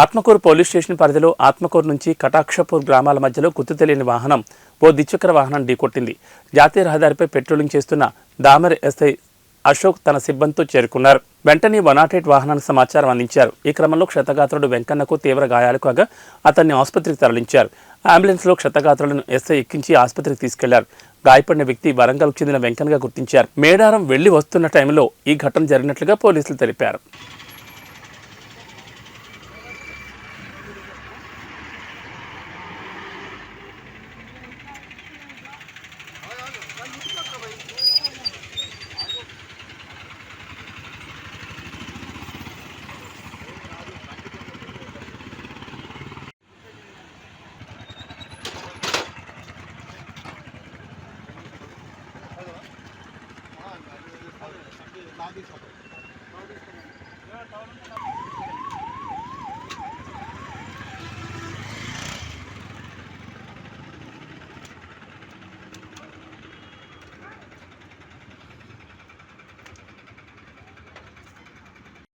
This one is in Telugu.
ఆత్మకూరు పోలీస్ స్టేషన్ పరిధిలో ఆత్మకూరు నుంచి కటాక్షపూర్ గ్రామాల మధ్యలో గుర్తు తెలియని వాహనం ఓ ద్విచక్ర వాహనం ఢీకొట్టింది. జాతీయ రహదారిపై పెట్రోలింగ్ చేస్తున్న దామర్ ఎస్ఐ అశోక్ తన సిబ్బందితో చేరుకున్నారు. వెంటనే వన్ నాట్ ఎయిట్ వాహనానికి సమాచారం అందించారు. ఈ క్రమంలో క్షతగాత్రుడు వెంకన్నకు తీవ్ర గాయాలు కాగా అతన్ని ఆసుపత్రికి తరలించారు. అంబులెన్స్లో క్షతగాత్రులను ఎస్ఐ ఎక్కించి ఆసుపత్రికి తీసుకెళ్ళారు. గాయపడిన వ్యక్తి వరంగల్కు చెందిన వెంకన్నగా గుర్తించారు. మేడారం వెళ్ళి వస్తున్న టైంలో ఈ ఘటన జరిగినట్లుగా పోలీసులు తెలిపారు. తాగేసాం